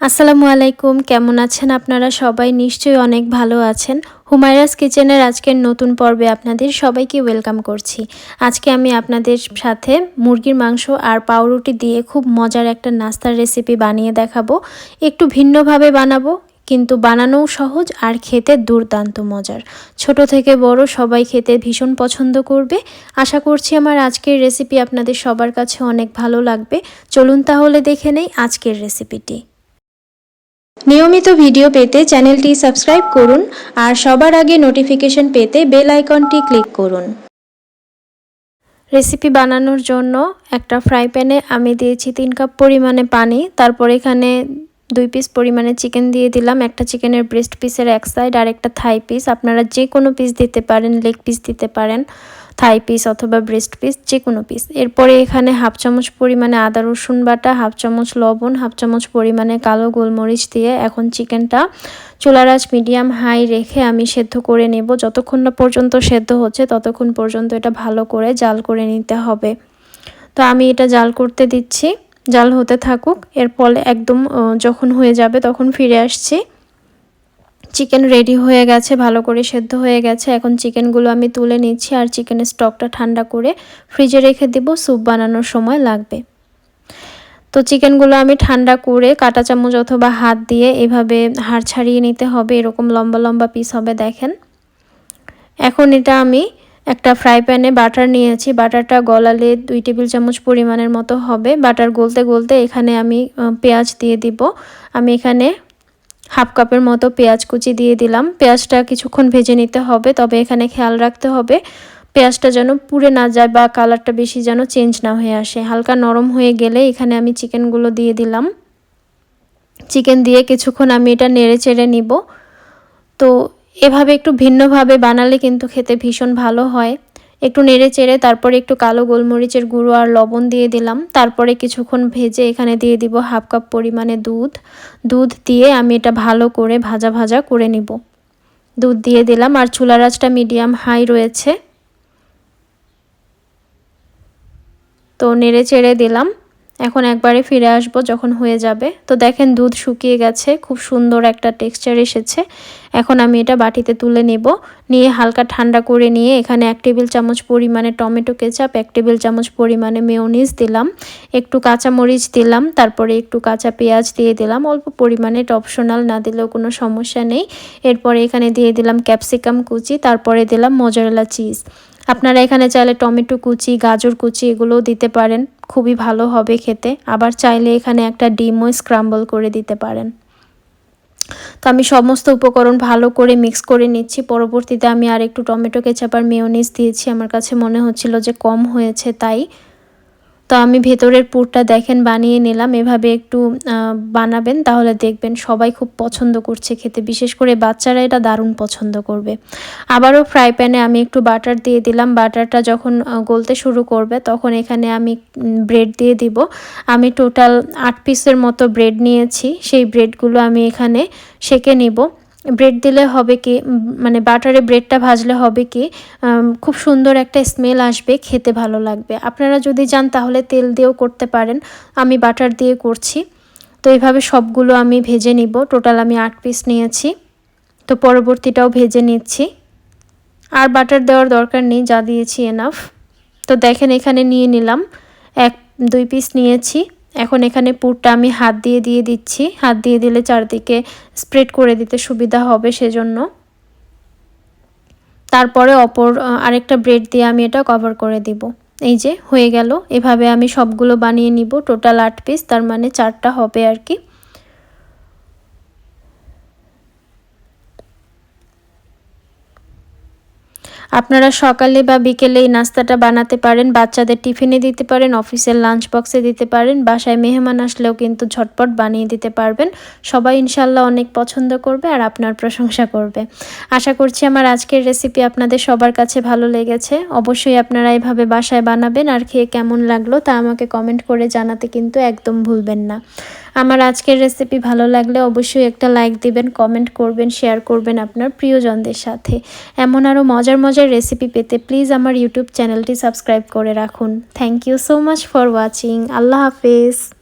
আসসালামু আলাইকুম, কেমন আছেন আপনারা? সবাই নিশ্চয়ই অনেক ভালো আছেন। হুমায়রাস কিচেনের আজকের নতুন পর্বে আপনাদের সবাইকে ওয়েলকাম করছি। আজকে আমি আপনাদের সাথে মুরগির মাংস আর পাউরুটি দিয়ে খুব মজার একটা নাস্তার রেসিপি বানিয়ে দেখাবো। একটু ভিন্নভাবে বানাবো, কিন্তু বানানোও সহজ আর খেতে দুর্দান্ত মজার। ছোট থেকে বড় সবাই খেতে ভীষণ পছন্দ করবে। আশা করছি আমার আজকের রেসিপি আপনাদের সবার কাছে অনেক ভালো লাগবে। চলুন তাহলে দেখে নেই আজকের রেসিপিটি নিয়মিত ভিডিও পেতে চ্যানেলটি সাবস্ক্রাইব করুন আর সবার আগে নোটিফিকেশন পেতে বেল আইকনটি ক্লিক করুন। রেসিপি বানানোর জন্য একটা ফ্রাই প্যানে আমি দিয়েছি তিন কাপ পরিমাণে পানি, তারপর এখানে দুই পিস পরিমাণে চিকেন দিয়ে দিলাম, একটা চিকেনের ব্রেস্ট পিসের এক সাইড আর একটা থাই পিস। আপনারা যে কোনো পিস দিতে পারেন লেগ পিস দিতে পারেন। থাই পিস অথবা ব্রেস্ট পিস যে কোনো পিস এরপরে এখানে হাফ চামচ পরিমাণে আদা, রসুন বাটা হাফ চামচ লবণ হাফ চামচ পরিমাণে কালো গোলমরিচ দিয়ে এখন চিকেনটা চুলার আঁচ মিডিয়াম হাই রেখে আমি সেদ্ধ করে নেব। যতক্ষণ না পর্যন্ত সেদ্ধ হচ্ছে, ততক্ষণ পর্যন্ত এটা ভালো করে জাল করে নিতে হবে। তো আমি এটা জাল করতে দিচ্ছি। জাল হতে থাকুক। এর ফলে একদম যখন হয়ে যাবে তখন ফিরে আসছি। চিকেন রেডি হয়ে গেছে, ভালো করে সেদ্ধ হয়ে গেছে। এখন চিকেনগুলো আমি তুলে নিচ্ছি আর চিকেনের স্টকটা ঠান্ডা করে ফ্রিজে রেখে দেব স্যুপ বানানোর সময় লাগবে। তো চিকেনগুলো আমি ঠান্ডা করে কাটা চামচ অথবা হাত দিয়ে এভাবে হাড় ছাড়িয়ে নিতে হবে, এরকম লম্বা লম্বা পিস হবে, দেখেন। এখন এটা আমি একটা ফ্রাই প্যানে বাটার নিয়েছি বাটারটা গলালে দুই টেবিল চামচ পরিমাণের মতো হবে। বাটার গলতে গলতে এখানে আমি পেঁয়াজ দিয়ে দিব। আমি এখানে হাফ কাপের মতো পেঁয়াজ কুচি দিয়ে দিলাম। পেঁয়াজটা কিছুক্ষণ ভেজে নিতে হবে, তবে এখানে খেয়াল রাখতে হবে পেঁয়াজটা যেন পুড়ে না যায় বা কালারটা বেশি যেন চেঞ্জ না হয়ে আসে। হালকা নরম হয়ে গেলে এখানে আমি চিকেনগুলো দিয়ে দিলাম। চিকেন দিয়ে কিছুক্ষণ আমি এটা নেড়ে চেড়ে নিব। তো এভাবে একটু ভিন্নভাবে বানালে কিন্তু খেতে ভীষণ ভালো হয়। একটু নেড়ে চেড়ে তারপরে একটু কালো গোলমরিচের গুঁড়ো আর লবণ দিয়ে দিলাম। তারপরে কিছুক্ষণ ভেজে এখানে দিয়ে দিব হাফ কাপ পরিমাণে দুধ। দুধ দিয়ে আমি এটা ভালো করে ভাজা ভাজা করে নিব। দুধ দিয়ে দিলাম আর চুলার আঁচটা মিডিয়াম হাই রয়েছে। তো নেড়ে চেড়ে দিলাম। এখন একবারে ফিরে আসব যখন হয়ে যাবে। তো দেখেন দুধ শুকিয়ে গেছে, খুব সুন্দর একটা টেক্সচার এসেছে। এখন আমি এটা বাটিতে তুলে নেব। নিয়ে হালকা ঠান্ডা করে নিয়ে এখানে এক টেবিল চামচ পরিমাণে টমেটো কেচাপ, এক টেবিল চামচ পরিমাণে মেয়নিজ দিলাম। একটু কাঁচা মরিচ দিলাম, তারপরে একটু কাঁচা পেঁয়াজ দিয়ে দিলাম। অল্প পরিমাণে এটা অপশনাল না দিলেও কোনো সমস্যা নেই। এরপরে এখানে দিয়ে দিলাম ক্যাপসিকাম কুচি, তারপরে দিলাম মজারেলা চিজ আপনারা এখানে চাইলে টমেটো কুচি, গাজর কুচি এগুলোও দিতে পারেন। খুবই ভালো হবে খেতে। আবার চাইলে এখানে একটা ডিমও স্ক্রাম্বল করে দিতে পারেন। তো আমি সমস্ত উপকরণ ভালো করে মিক্স করে নিচ্ছি। পরবর্তীতে আমি আর একটু টমেটো কেচাপ আর মেয়নিস দিয়েছি। আমার কাছে মনে হচ্ছিল যে কম হয়েছে তাই। তো আমি ভেতরের পুরটা দেখেন, বানিয়ে নিলাম। এভাবে একটু বানাবেন, তাহলে দেখবেন সবাই খুব পছন্দ করছে খেতে। বিশেষ করে বাচ্চারা এটা দারুণ পছন্দ করবে। আবারও ফ্রাই প্যানে আমি একটু বাটার দিয়ে দিলাম। বাটারটা যখন গলতে শুরু করবে, তখন এখানে আমি ব্রেড দিয়ে দিব। আমি টোটাল আট পিসের মতো ব্রেড নিয়েছি। সেই ব্রেডগুলো আমি এখানে সেকে নিব। ব্রেড দিলে হবে কি মানে বাটারে ব্রেডটা ভাজলে হবে কি খুব সুন্দর একটা স্মেল আসবে, খেতে ভালো লাগবে। আপনারা যদি যান তাহলে তেল দিয়েও করতে পারেন, আমি বাটার দিয়ে করছি। তো এইভাবে সবগুলো আমি ভেজে নিব টোটাল আমি আট পিস নিয়েছি। তো পরবর্তীটাও ভেজে নিচ্ছি। আর বাটার দেওয়ার দরকার নেই, যা দিয়েছি এনাফ তো দেখেন এখানে নিয়ে নিলাম, এক, দুই পিস নিয়েছি। এখন এখানে পুরটা আমি হাত দিয়ে দিয়ে দিচ্ছি। হাত দিয়ে দিলে চারদিকে স্প্রেড করে দিতে সুবিধা হবে সেজন্য। তারপরে অপর আরেকটা ব্রেড দিয়ে আমি এটা কভার করে দিব। এই যে, হয়ে গেল। এভাবে আমি সবগুলো বানিয়ে নিব। টোটাল আট পিস, তার মানে চারটা হবে আর কি। আপনারা সকালে বা বিকেলে এই নাস্তাটা বানাতে পারেন, বাচ্চাদের টিফিনে দিতে পারেন, অফিসের লাঞ্চ বক্সে দিতে পারেন, বাসায় মেহমান আসলেও কিন্তু ঝটপট বানিয়ে দিতে পারবেন। সবাই ইনশাল্লাহ অনেক পছন্দ করবে আর আপনার প্রশংসা করবে। আশা করছি আমার আজকের রেসিপি আপনাদের সবার কাছে ভালো লেগেছে। অবশ্যই আপনারা এভাবে বাসায় বানাবেন আর খেয়ে কেমন লাগল তা আমাকে কমেন্ট করে জানাতে কিন্তু একদম ভুলবেন না। আমার আজকের রেসিপি ভালো লাগলে অবশ্যই একটা লাইক দিবেন কমেন্ট করবেন শেয়ার করবেন আপনার প্রিয়জনদের সাথে। এমন আরও মজার মজার রেসিপি পেতে প্লিজ আমার ইউটিউব চ্যানেলটি সাবস্ক্রাইব করে রাখুন। Thank you so much for watching আল্লাহ হাফেজ।